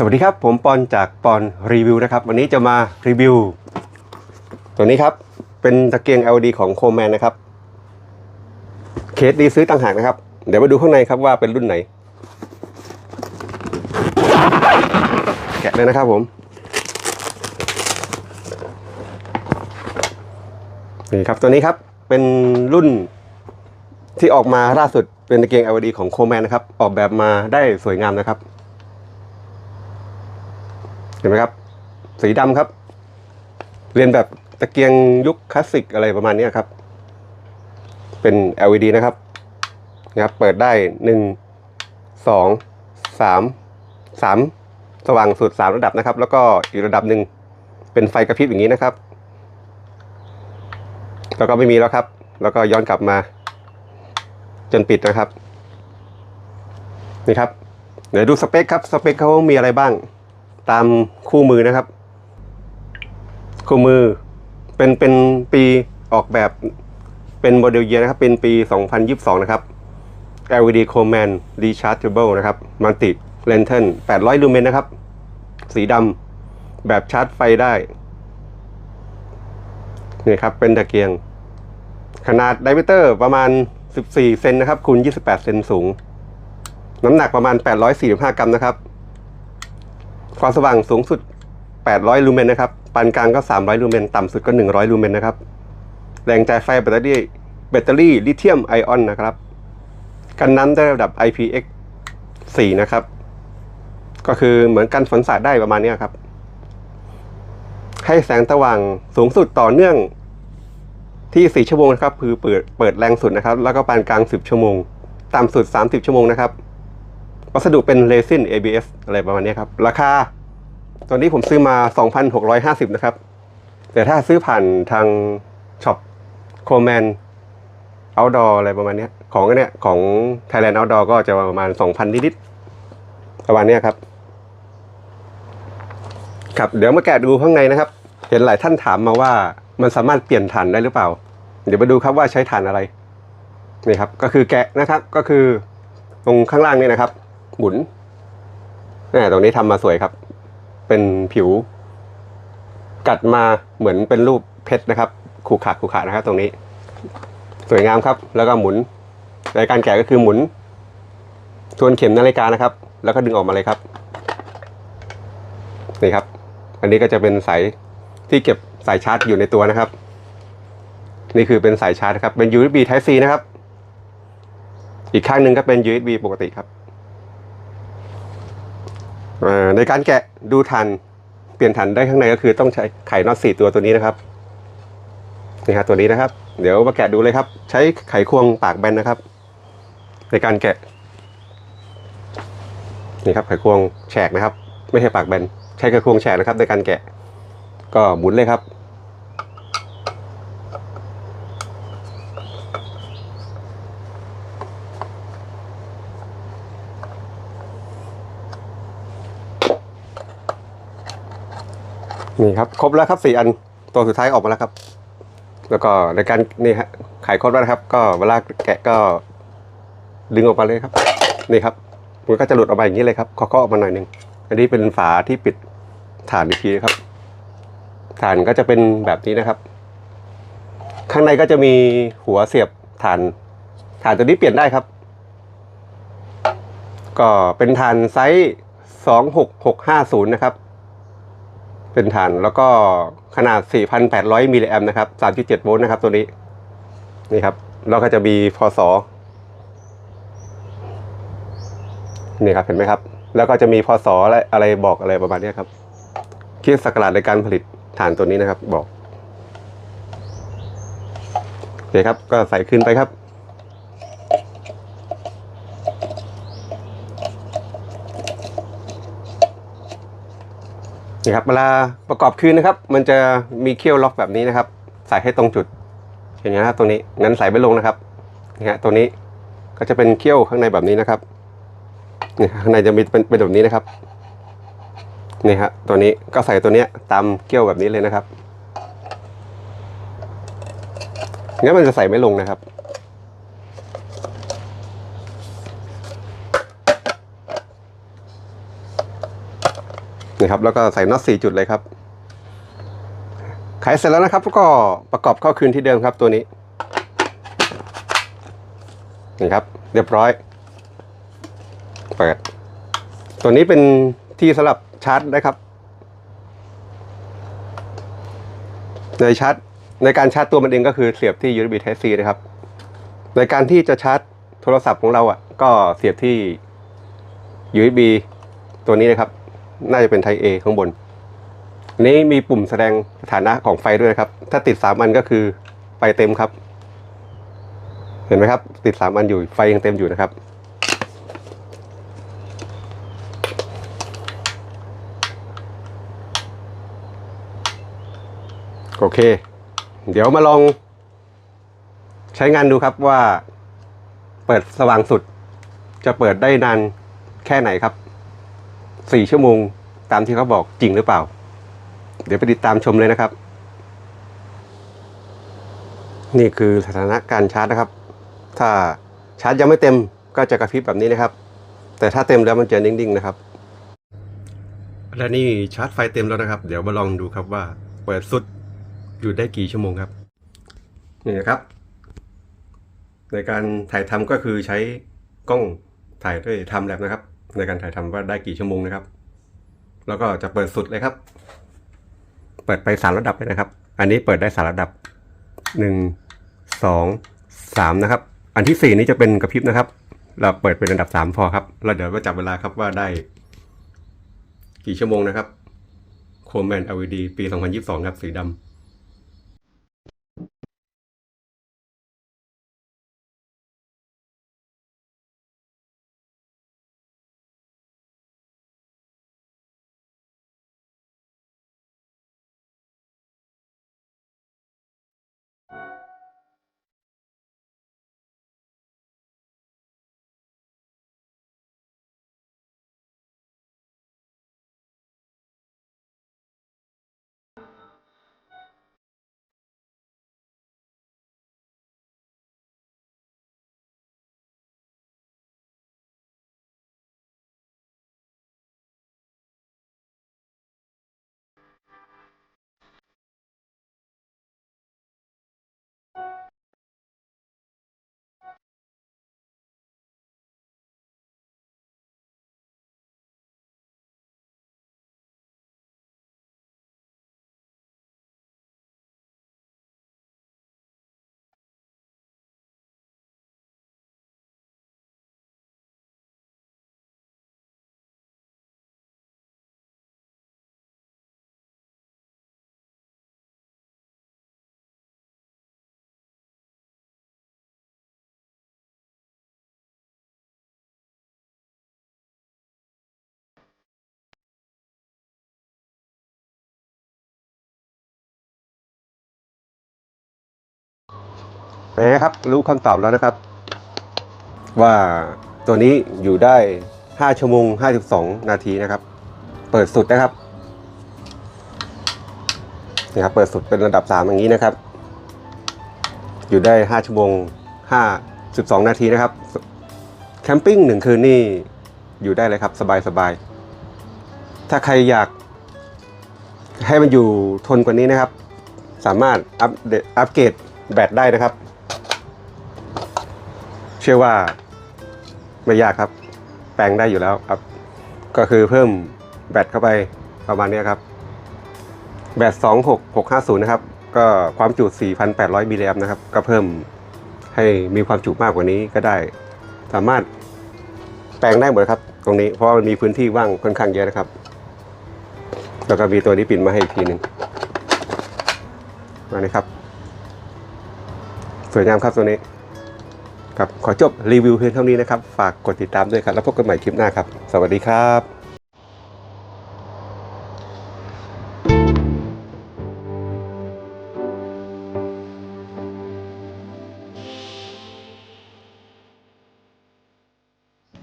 สวัสดีครับ ผมปอนจากปอนรีวิวนะครับ วันนี้จะมารีวิว ตัวนี้ครับ เป็นตะเกียง LED ของโคแมนนะครับ เคสดีซื้อต่างหากนะครับ เดี๋ยวมาดูข้างในครับว่าเป็นรุ่นไหน แกะเลยนะครับผม นี่ครับตัวนี้ครับเป็นรุ่นที่ออกมาล่าสุดเป็นตะเกียง LED ของโคแมนนะครับ ออกแบบมาได้สวยงามนะครับ เห็นไหมครับ สีดำครับ เรียนแบบตะเกียงยุคคลาสสิกอะไรประมาณนี้ครับ เป็น LED นะครับนะครับ เปิดได้หนึ่งสองสามสามสว่างสุดสามระดับนะครับ แล้วก็อีกระดับหนึ่งเป็นไฟกระพริบอย่างนี้นะครับ แล้วก็ไม่มีแล้วครับ แล้วก็ย้อนกลับมา จนปิดนะครับ นี่ครับ เดี๋ยวดูสเปคครับ สเปคเขามีอะไรบ้าง ตามคู่มือนะครับ คู่มือเป็นเป็นปีออกแบบเป็นโมเดลเยียนะครับ เป็นปี 2022 นะครับ LED Command Rechargeable นะครับ Multi Lantern 800 ลูเมนนะครับ สีดำแบบชาร์จไฟได้ นี่ครับ เป็นตะเกียง ขนาดไดเมเตอร์ประมาณ 14 เซนนะครับคูณ28 เซนสูง น้ำหนักประมาณ 845 กรัมนะครับ ความสว่างสูงสุด 800 ลูเมนนะครับปานกลางก็ 300 ลูเมน ต่ำสุดก็ 100 ลูเมนนะครับ แรงจ่ายไฟแบตเตอรี่แบตเตอรี่ลิเธียมไอออนนะครับ กันน้ำได้ระดับ IPX 4 นะครับ ก็คือเหมือนกันฝนสาดได้ประมาณนี้ครับ ให้แสงสว่างสูงสุดต่อเนื่องที่ 4 ชั่วโมงนะครับ คือเปิดเปิดแรงสุดนะครับ แล้วก็ปานกลาง 10 ชั่วโมง ต่ำสุด 30 ชั่วโมงนะครับ วัสดุเป็นเรซิน ABS อะไรประมาณนี้ครับ ราคา ตอนนี้ผมซื้อมา 2,650 นะครับ แต่ถ้าซื้อผ่านทางช็อปโคแมน Outdoor อะไรประมาณนี้ของอันเนี้ยของ Thailand Outdoor ก็จะประมาณ 2,000 นิดๆประมาณนี้ครับ ครับเดี๋ยวมาแกะดูข้างในนะครับ เห็นหลายท่านถามมาว่ามันสามารถเปลี่ยนฐานได้หรือเปล่า เดี๋ยวมาดูครับว่าใช้ฐานอะไรนี่ครับ ก็คือแกะนะครับก็คือตรงข้างล่างนี่นะครับ หมุนนี่ตรงนี้ทำมาสวยครับ เป็นผิว กัดมาเหมือนเป็นรูปเพชรนะครับขูขาขูขานะครับ ตรงนี้ สวยงามครับ แล้วก็หมุนในการแกะก็คือหมุน ทวนเข็มนาฬิกานะครับ แล้วก็ดึงออกมาเลยครับนี่ครับ อันนี้ก็จะเป็นสายที่เก็บสายชาร์จอยู่ในตัวนะครับ นี่คือเป็นสายชาร์จครับ เป็น USB Type C นะครับ อีกข้างหนึ่งก็เป็น USB ปกติครับ ในการแกะดูทันเปลี่ยนทันได้ข้างในก็คือต้องใช้ไข่น็อตสี่ตัวตัวนี้นะครับนี่ครับตัวนี้นะครับ เดี๋ยวมาแกะดูเลยครับ ใช้ไขควงปากแบนนะครับ ในการแกะนี่ครับไขควงแฉกนะครับ ไม่ใช่ปากแบนใช้ไขควงแฉกนะครับ ในการแกะ ก็หมุนเลยครับ นี่ครับ ครบแล้วครับสี่อันตัวสุดท้ายออกมาแล้วครับ แล้วก็ในการนี่ฮะไขครบแล้วนะครับ ก็เวลาแกะก็ดึงออกมาเลยครับ นี่ครับมันก็จะหลุดออกมาอย่างนี้เลยครับเคาะๆออกมาหน่อยหนึ่งอันนี้เป็นฝาที่ปิดฐานอีกทีนะครับฐานก็จะเป็นแบบนี้นะครับ ข้างในก็จะมีหัวเสียบฐานฐานตัวนี้เปลี่ยนได้ครับ ก็เป็นฐานไซส์สองหกหกห้าศูนย์นะครับ เป็นฐาน แล้วก็ขนาด 4,800 มิลลิแอมป์นะครับ 3.7 โวลต์นะครับตัวนี้ นี่ครับ แล้วก็จะมีพศนี่ครับ เห็นไหมครับ แล้วก็จะมีพศอะไรอะไรบอกอะไรประมาณนี้ครับคริดศักราชในการผลิตฐานตัวนี้นะครับ บอกโอเคครับ ก็ใส่ขึ้นไปครับ นี่ครับเวลาประกอบคืนนะครับ มันจะมีเขี้ยวล็อกแบบนี้นะครับ ใส่ให้ตรงจุดอย่างนี้ยนะครับตรงนี้งั้นใส่ไม่ลงนะครับนี่ฮะตัวนี้ก็จะเป็นเขี้ยวข้างในแบบนี้นะครับนี่ข้างในจะมีเป็นเป็นแบบนี้นะครับนี่ฮะตัวนี้ก็ใส่ตัวเนี้ยตามเขี้ยวแบบนี้เลยนะครับงั้นมันจะใส่ไม่ลงนะครับ นี่ครับแล้วก็ใส่น็อตสี่จุดเลยครับ ขายเสร็จแล้วนะครับแล้วก็ประกอบเข้าคืนที่เดิมครับตัวนี้นี่ครับเรียบร้อย เปิด ตัวนี้เป็นที่สำหรับชาร์จนะครับ ในชาร์จในการชาร์จตัวมันเองก็คือเสียบที่ USB Type C นะครับ ในการที่จะชาร์จโทรศัพท์ของเราอะ ก็เสียบที่ USB ตัวนี้นะครับ น่าจะเป็น Type A ข้างบน นี้มีปุ่มแสดงสถานะของไฟด้วยครับ ถ้าติดสามอันก็คือไฟเต็มครับ เห็นไหมครับ ติดสามอันอยู่ไฟยังเต็มอยู่นะครับ โอเค เดี๋ยวมาลองใช้งานดูครับว่า เปิดสว่างสุด จะเปิดได้นานแค่ไหนครับ สี่ชั่วโมงตามที่เขาบอกจริงหรือเปล่า เดี๋ยวไปติดตามชมเลยนะครับ นี่คือสถานะการชาร์จนะครับ ถ้าชาร์จยังไม่เต็มก็จะกระพริบแบบนี้นะครับ แต่ถ้าเต็มแล้วมันจะนิ่งๆนะครับ และนี่ชาร์จไฟเต็มแล้วนะครับ เดี๋ยวมาลองดูครับว่าเปิดสุดอยู่ได้กี่ชั่วโมงครับ นี่นะครับ ในการถ่ายทำก็คือใช้กล้องถ่ายด้วยทำแลบนะครับ ในการถ่ายทำว่าได้กี่ชั่วโมงนะครับ แล้วก็จะเปิดสุดเลยครับ เปิดไปสามระดับเลยนะครับ อันนี้เปิดได้สามระดับหนึ่งสองสามนะครับ อันที่สี่นี้จะเป็นกระพริบนะครับ เราเปิดเป็นระดับสามพอครับแล้วเดี๋ยวก็จับเวลาครับว่าได้ กี่ชั่วโมงนะครับโคมแมน LED ปี 2022 ครับ สีดำ นไงครับ รู้คำตอบแล้วนะครับ ว่าตัวนี้อยู่ได้ 5 ชั่วโมง 52 นาทีนะครับ เปิดสุดนะครับนี่ครับ เปิดสุดเป็นระดับ 3 อย่างนี้นะครับ อยู่ได้ 5 ชั่วโมง 52 นาทีนะครับ แคมปิ้งหนึ่งคืนนี่อยู่ได้เลยครับ สบายสบายถ้าใครอยากให้มันอยู่ทนกว่านี้นะครับ สามารถอัปเดตอัปเกรดแบตได้นะครับ เชื่อว่าไม่ยากครับ แปลงได้อยู่แล้วครับ ก็คือเพิ่มแบตเข้าไปประมาณนี้ครับ แบต26650 นะครับ ก็ความจุ 4,800มิลลิแอมป์นะครับ ก็เพิ่มให้มีความจุมากกว่านี้ก็ได้ สามารถแปลงได้หมดครับ ตรงนี้เพราะมันมีพื้นที่ว่างค่อนข้างเยอะนะครับ แล้วก็มีตัวนี้ปิดมาให้อีกทีหนึ่งมานี่ครับ สวยงามครับตัวนี้ ครับขอจบรีวิวเพียงเท่านี้นะครับ ฝากกดติดตามด้วยครับ แล้วพบกันใหม่คลิปหน้าครับ สวัสดีครับ